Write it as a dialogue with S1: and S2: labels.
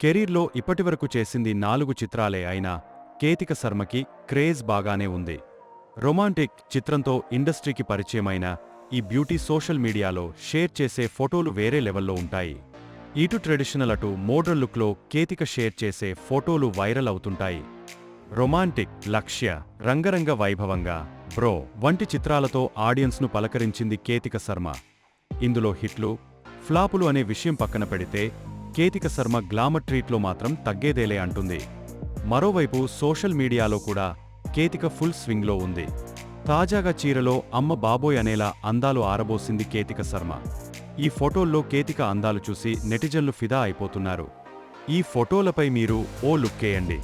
S1: కెరీర్లో ఇప్పటివరకు చేసింది నాలుగు చిత్రాలే అయినా కేతిక శర్మకి క్రేజ్ బాగానే ఉంది. రొమాంటిక్ చిత్రంతో ఇండస్ట్రీకి పరిచయమైన ఈ బ్యూటీ సోషల్ మీడియాలో షేర్ చేసే ఫోటోలు వేరే లెవెల్లో ఉంటాయి. ఇటు ట్రెడిషనల్ అటు మోడ్రన్ లుక్లో కేతిక షేర్ చేసే ఫోటోలు వైరల్ అవుతుంటాయి. రొమాంటిక్ లక్ష్య రంగరంగ వైభవంగా బ్రో వంటి చిత్రాలతో ఆడియన్స్ను పలకరించింది కేతిక శర్మ. ఇందులో హిట్లు ఫ్లాపులు అనే విషయం పక్కన పెడితే కేతిక శర్మ గ్లామర్ ట్రీట్లో మాత్రం తగ్గేదేలే అంటుంది. మరోవైపు సోషల్ మీడియాలో కూడా కేతిక ఫుల్ స్వింగ్లో ఉంది. తాజాగా చీరలో అమ్మ బాబోయ్ అనేలా అందాలు ఆరబోసింది కేతిక శర్మ. ఈ ఫోటోల్లో కేతిక అందాలు చూసి నెటిజన్లు ఫిదా అయిపోతున్నారు. ఈ ఫోటోలపై మీరు ఓ లుక్కేయండి